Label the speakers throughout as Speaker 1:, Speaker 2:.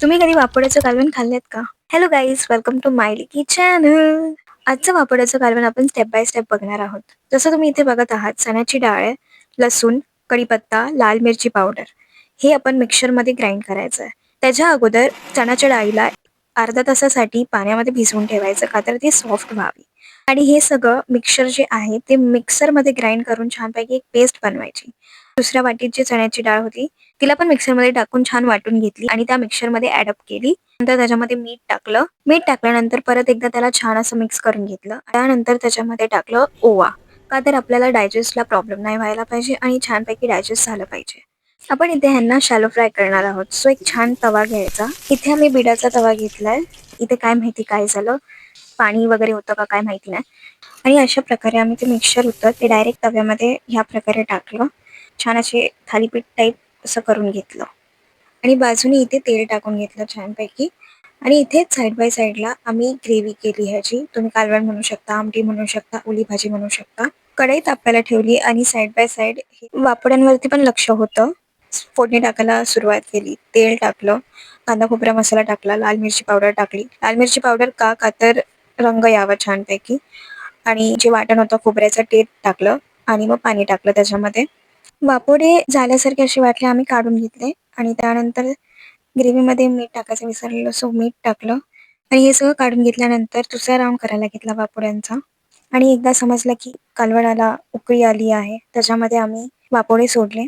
Speaker 1: तुम्ही कधी वापडाचं कालवण खाल्लेत का? Hello guys welcome to my लिकी चॅनल आजचं वापडाचं कालवण आपण स्टेप बाय स्टेप बघणार आहोत. जसं तुम्ही इथे बघत आहात चण्याची डाळ आहे, लसूण कढीपत्ता लाल मिरची पावडर हे आपण मिक्सरमध्ये ग्राइंड करायचं आहे त्याच्या अगोदर चण्याच्या डाळीला अर्धा तासासाठी पाण्यामध्ये भिजवून ठेवायचं का तर ती सॉफ्ट व्हावी. आणि हे सगळं मिक्सर जे आहे ते मिक्सरमध्ये ग्राइंड करून छानपैकी एक पेस्ट बनवायची. दुसऱ्या वाटीत जी चण्याची डाळ होती तिला पण मिक्सरमध्ये टाकून छान वाटून घेतली आणि त्या मिक्सरमध्ये ऍडअप केली. नंतर त्याच्यामध्ये मीठ टाकलं. मीठ टाकल्यानंतर परत एकदा त्याला छान असं मिक्स करून घेतलं. त्यानंतर त्याच्यामध्ये टाकलं ओवा. का तर आपल्याला डायजेस्टला प्रॉब्लेम नाही व्हायला पाहिजे आणि छानपैकी डायजेस्ट झालं पाहिजे. आपण इथे ह्यांना शॅलो फ्राय करणार आहोत. सो एक छान तवा घ्यायचा. इथे आम्ही बिडाचा तवा घेतलाय. इथे काय माहिती काय झालं? पाणी वगैरे होतं का काय माहिती नाही. आणि अशा प्रकारे आम्ही ते मिक्सर होतं ते डायरेक्ट तव्यामध्ये ह्या प्रकारे टाकलं. छान असे थालीपीठ टाईप असं करून घेतलं. आणि बाजूने इथे तेल टाकून घेतलं छानपैकी. आणि इथेच साईड बाय साईडला आम्ही ग्रेव्ही केली ह्याची. तुम्ही कालवण म्हणू शकता आमटी म्हणू शकता ओली भाजी म्हणू शकता. कढई तापायला ठेवली आणि साईड बाय साईड वापड्यांवरती पण लक्ष होतं. फोडणी टाकायला सुरुवात केली. तेल टाकलं. कांदा खोबरा मसाला टाकला. लाल मिरची पावडर टाकली. लाल मिरची पावडर का का तर रंग यावा छानपैकी. आणि जे वाटण होतं खोबऱ्याचं ते टाकलं. आणि मग पाणी टाकलं त्याच्यामध्ये. वापोडे झाल्यासारखे असे वाटले आम्ही काढून घेतले. आणि त्यानंतर ग्रेव्हीमध्ये मीठ टाकायचं विसरलेलं. सो मीठ टाकलं. आणि हे सगळं काढून घेतल्यानंतर दुसरा राऊंड करायला घेतला वापोड्यांचा आणि एकदा समजलं की कालवणाला उकळी आली आहे. त्याच्यामध्ये आम्ही वापोडे सोडले.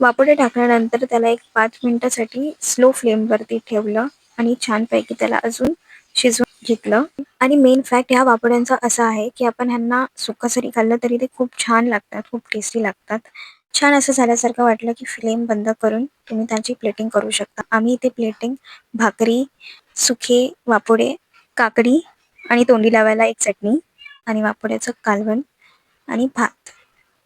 Speaker 1: वापोडे टाकल्यानंतर त्याला एक पाच मिनिटासाठी स्लो फ्लेमवरती ठेवलं आणि छानपैकी त्याला अजून शिजवून घेतलं. आणि मेन फॅक्ट ह्या वापोड्यांचा असा आहे की आपण ह्यांना सुक्का जरी खाल्लं तरी ते खूप छान लागतात खूप टेस्टी लागतात. छान असं झाल्यासारखं वाटलं की फ्लेम बंद करून तुम्ही त्याची प्लेटिंग करू शकता. आम्ही इथे प्लेटिंग भाकरी सुखे वापोडे काकडी आणि तोंडी लावायला एक चटणी आणि वापोड्याचं कालवण आणि भात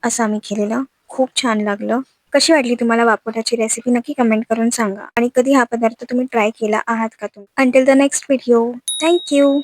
Speaker 1: असं आम्ही केलेलं. खूप छान लागलं. कशी वाटली तुम्हाला वापरण्याची रेसिपी नक्की कमेंट करून सांगा. आणि कधी हा पदार्थ तुम्ही ट्राय केला आहात का तुम्ही? Until the next video thank you